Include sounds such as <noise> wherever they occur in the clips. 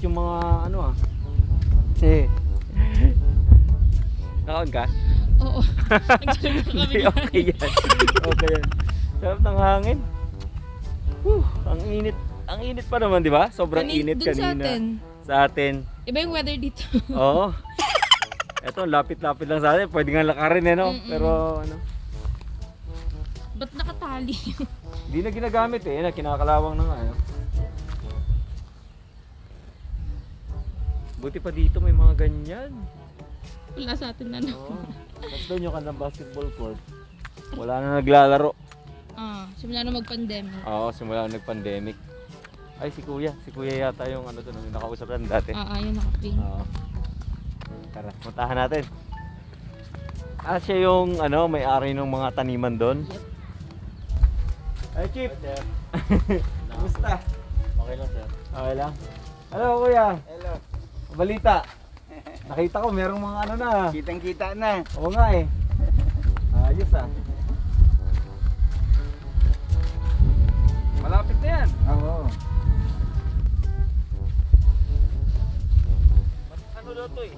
yung mga ano ah. Eh. Nakaon ka? Oo. <laughs> Hindi, okay yan. Okay yan. Sarap ng hangin. Whew, ang init. Ang init pa naman, di ba? Sobrang Kani- init kanina. sa atin. Sa atin. Iba yung weather dito. <laughs> Oo. Eto, lapit-lapit lang sa atin. Pwede nga lakarin eh, no? Mm-mm. Pero ano, Ba't nakatali? hindi na ginagamit eh. Na kinakalawang na nga. Ano? Buti pa dito may mga ganyan. Wala sa atin na. Oo. Tapos doon yung kanilang basketball court. Wala na naglalaro. Ah, simula na mag-pandemic. Oo, simula nung nag-pandemic. Ay, si Kuya. Si Kuya yata yung ano doon, yung nakausap natin dati. Ah, ayun naka-pink. Oo. Tara, puntahan natin. Ah, siya yung ano, may-ari ng mga taniman doon. Yep. Ay, Chip. <laughs> Kumusta? Okay lang sir. Okay lang. Hello, Kuya. Hello. Balita. Nakita ko merong mga ano na. Kitang kita na. Oo nga eh. Ayos ah. Malapit na yan. Oo. Mas ano daw to eh.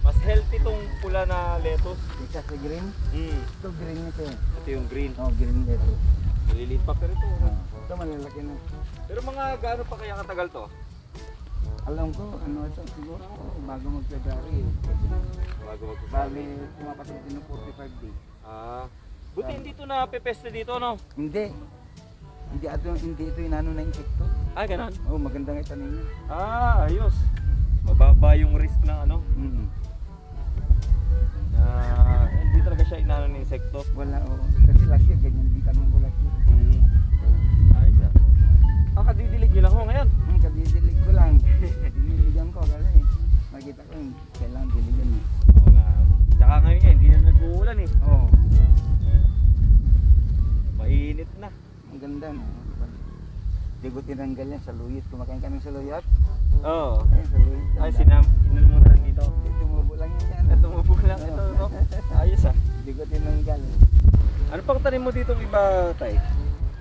Mas healthy tong pula na lettuce. Isa sa green. Hmm. Ito green ito eh. Ito yung green. Oh, green ito. Maliliit pa pero ito. Oh. Ito malalaki na. Pero mga gaano pa kaya katagal to? Alam ko, ano ito, siguro bago mag-February. Bago Bali, pumapasok din ng 45 days. Ah. Buti hindi to na pepeste dito no? Hindi. Hindi ito, hindi ito inano na insekto. Ah, ganun. Oh, magandang itanim niya. Ah, ayos. Mababa yung risk ng ano. Mm. Na hindi talaga siya inano ng insekto. Wala, oh. Kasi last year, ganyan din tanong ko last year. Hmm. Ayos ah. Ah, kadidilig lang ho ngayon. Hmm, kadidilig tinanggal yan sa luyot. Kumakain ka ng saluyot? Oo. Ayun, sa luyot. Ay, sinam, lang dito. Tumubo lang yan yan. At tumubo lang ito. No? <laughs> Ayos ah. Di ko tinanggal. Ano pang tanim mo dito iba, tay?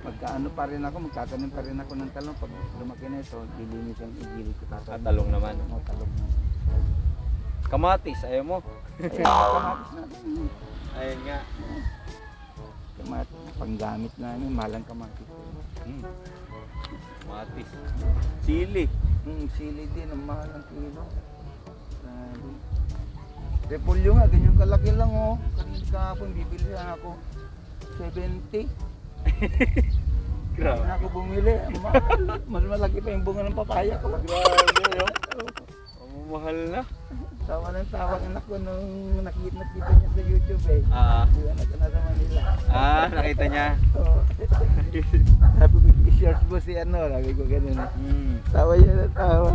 Magkaano pa rin ako, magtatanim pa rin ako ng talong. Pag lumaki na ito, dilinis ang igilid ko At tatanim. talong naman. Oo, talong na. Kamatis, ayaw mo? Ayun, kamatis natin. Ayun nga. Kamatis, panggamit na ano, malang kamatis. Hmm. Kamatis. Sili. Hmm, sili din, ang mahal ng kilo. Sabi. Repolyo nga, ganyan kalaki lang oh. Kanina kahapon, bibili na ako. 70. Grabe. Na ako bumili. Ang mahal. Mas malaki pa yung bunga ng papaya ko. Grabe, no? Ang mahal na. Tawa ng tawa ng anak ko nung nakita, nakita niya sa YouTube eh. Ah, Yung anak ko nasa Manila. ah, nakita niya. Oo. <laughs> Sabi ko, i-shorts mo si ano. Sabi ko ganun. eh. Hmm. Tawa niya na tawa.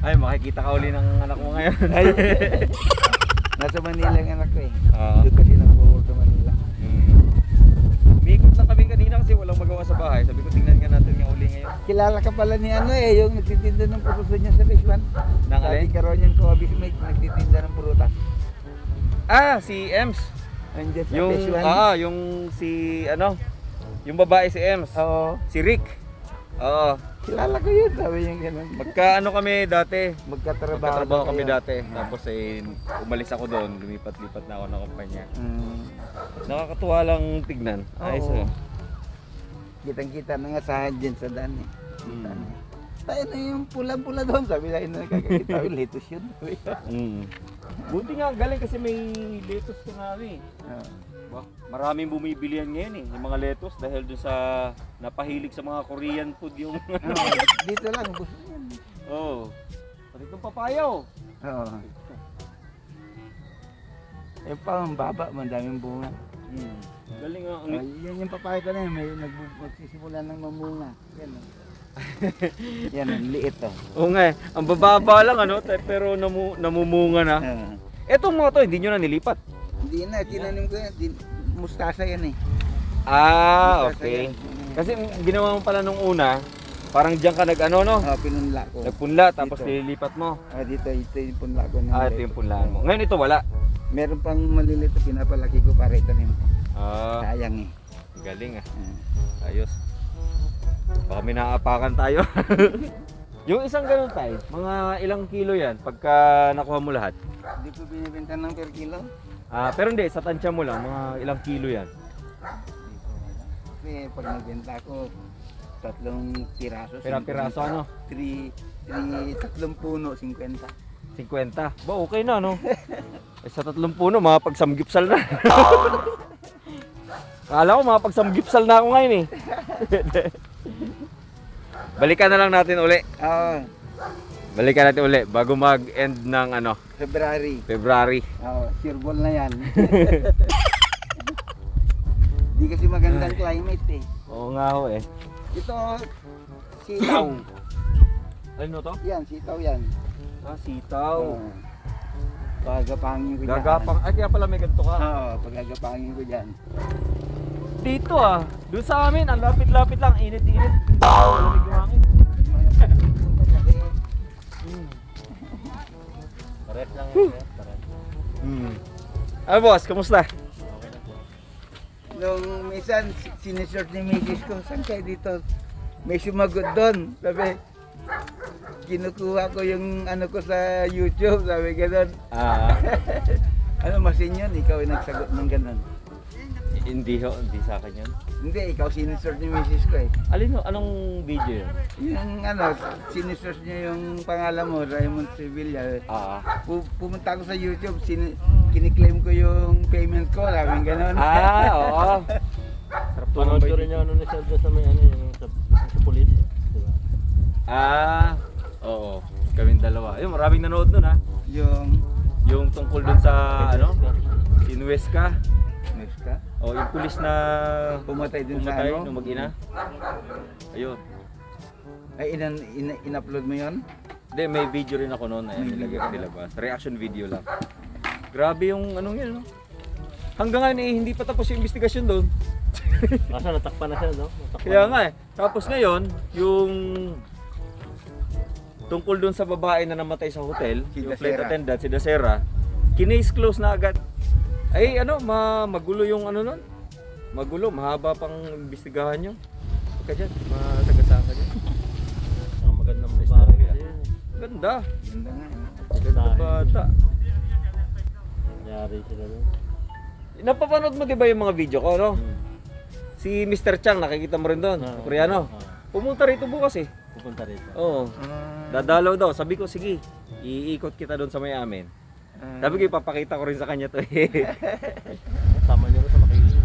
Ay, makikita ka uli ng anak mo ngayon. <laughs> Ay, nasa Manila yung anak ko eh. Ah. Doon kasi nag-work sa Manila. Hmm. Umikot lang kami kanina kasi walang magawa sa bahay. Sabi ko, tingnan nga natin nga uli ngayon. Kilala ka pala ni ano eh, yung nagtitinda ng prutas niya sa Bishwan. Nang Sabi ka raw niyang Kobe Smith, nagtitinda ng prutas. Ah, si Ems. Andiyan sa Yung, Bishwan. ah, yung si, ano, yung babae si Ems. Oo. Si Rick. Oo. Kilala ko yun, sabi niya ganun. Magka ano kami dati. Magkatrabaho, Magkatrabaho kami kayo. dati. Tapos eh, umalis ako doon. Lumipat-lipat na ako ng kumpanya. Mm. Nakakatuwa lang tignan. Ayos Oo. oh. Kitang-kita na nga sahad dyan sa daan eh. Kita Mm. Tayo na yung pula-pula doon. Sabi na na kakakita ko, lettuce yun. Mm. <laughs> Buti nga, galing kasi may lettuce ko nga eh. Oo. Bah, maraming bumibili yan ngayon eh, yung mga lettuce dahil dun sa napahilig sa mga Korean food yung <laughs> Oo, dito lang, ubos na yan. oh. Pati itong papayaw. Oo. Eh pa, ang baba, mandaming bunga. Mm. Galing nga. Oh, Ang, yan yung papaya ko na yun, may nagbu- magsisimula ng mamunga. Yan oh. <laughs> yan, ang liit oh. Oo nga eh, ang bababa lang ano, te- pero namu, namumunga na. Ah. Etong mga to, hindi nyo na nilipat. Hindi na, tinanim ko yan. Din, mustasa yan eh. Ah, Mustasa okay. yan. Kasi ginawa mo pala nung una, parang diyan ka nag ano no, Oh, pinunla ko. nagpunla tapos Dito. nililipat mo. Ah, dito, ito yung punla ko. ng Ah, ito yung punlaan mo. Ngayon ito wala. Meron pang maliliit na pinapalaki ko para itanim. Ah, Sayang eh. galing ah. Ah. Ayos. Baka may naapakan tayo. <laughs> Yung isang ganun tayo, mga ilang kilo yan pagka nakuha mo lahat. Hindi ko binibenta ng per kilo. Ah, pero hindi, sa tansya mo lang, mga ilang kilo yan. Kasi pag nagbenta ko, tatlong piraso. Pira-piraso ano? 3, 3, tatlong puno, 50. 50. Ba, okay na, no? eh, sa tatlong puno, mga pagsamgipsal na. <laughs> Kala ko mga pagsamgipsal na ako ngayon eh. <laughs> Balikan na lang natin uli. Oo, Balikan natin uli bago mag-end ng ano, February. February. Oo, sure ball na yan. <laughs> Di kasi magandang climate eh. Oo nga ho eh. Ito, sitaw. <coughs> Ano to? yan, sitaw yan. Ah, sitaw. Oo. Pagagapangin ko dyan. Gagapang. Ay, kaya pala may ganito ka. Oo, pagagapangin ko dyan. Dito ah. Doon sa amin, ang lapit-lapit lang. Init-init. Lamig Hmm. Ah, boss, kamusta? Nung minsan, si- sinisort ni misis ko, saan kayo dito? May sumagot doon. Sabi, kinukuha ko yung ano ko sa YouTube, sabi gano'n. Ah, <laughs> Ano masin yun? Ikaw yung nagsagot ng gano'n. Hindi ho, hindi sa akin yun. Hindi, ikaw sinisort ni misis ko eh. Alin ho, anong video yun? Yung ano, sinisort niya yung pangalan mo, Raymond Sevilla. Ah, Pu- pumunta ako sa YouTube, sin- kiniklaim ko yung payment ko, sabi gano'n. ah, oo. <laughs> Sarap Panood tumambay ko rin yung ano ni dyan sa may ano, yung sa, sa pulis. Diba? Ah, oo. Kaming dalawa. Ayun, maraming nanood nun ha. Yung, Yung tungkol dun sa, ano, Inuesca. next ka? O, yung pulis na Pumatay dun sa pumatay ano? nung mag-ina. Ayun. Ay, inan, in, in-upload mo yun? Hindi, may video rin ako noon. Ayan, nilagay ko nilabas. Reaction video lang. Grabe yung anong yun, no? Hanggang ngayon eh, hindi pa tapos yung investigasyon doon. <laughs> Kaso natakpan na siya, no? Natakpan Kaya nga eh. Tapos ngayon, yung tungkol doon sa babae na namatay sa hotel, Si yung flight Dasera. attendant, si Dasera, kinase close na agad. Ay ano, ma magulo yung ano nun. Magulo, mahaba pang imbestigahan nyo. Huwag ka dyan, matagasaan ka dyan. Ang magandang babae yun. Ganda, Ganda nga. eh. ganda bata. Nangyari sila doon. Napapanood mo 'di ba yung mga video ko, no? Hmm. Si Mr. Chang, nakikita mo rin doon, Ah, Koreano. ah, Pumunta rito bukas eh. pupunta rito. Oo. Ah, Dadalaw daw. Sabi ko, sige, iikot kita doon sa may amin. Ah, Sabi ko, ipapakita ko rin sa kanya to eh. <laughs> Tama niyo sa makiling.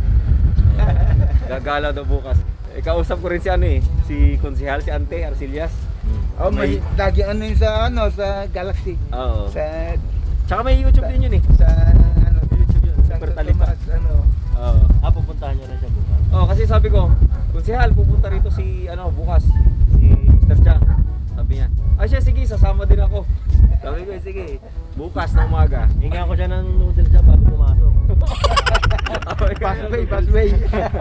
Gagala daw bukas. Eh, kausap ko rin si ano eh, si Konsihal, si Ante Arcillas. Oh, may lagi ano yun sa ano sa Galaxy. Oo. Sa Tsaka may YouTube din yun eh. sa ano YouTube yun, sa Super Talita. Tomas, ano. Oo. Ah, pupuntahan niyo rin siya bukas. Oh, kasi sabi ko, Konsihal, pupunta rito si ano bukas, si Mr. Chang. Sabi niya, ah siya, sige, sasama din ako. Sabi ko, sige, bukas na <laughs> umaga. Hinga ko siya ng noodles siya bago pumasok. <laughs> Passway, passway.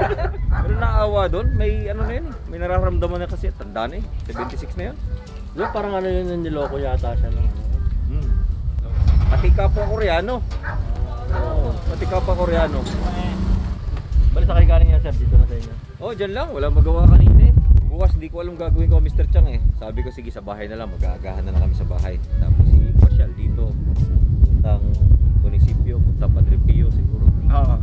<laughs> Pero naawa doon, may ano na yun eh. May nararamdaman na kasi, tanda na eh. 76 na yun. Yung parang ano yun, yung niloko yata siya ng ano. Hmm. Pati kapwa Koreano. Oo, pati kapwa Koreano. Bali sa kayo galing yan, sir, dito na sa inyo. Oh, dyan lang. Wala magawa kanina eh. Bukas di ko alam gagawin ko Mr. Chang eh. Sabi ko sige sa bahay na lang. Mag-aagahan na lang kami sa bahay. Tapos si Pasyal dito. Puntang munisipyo. Puntang Padre Pio siguro. Oo. Oh,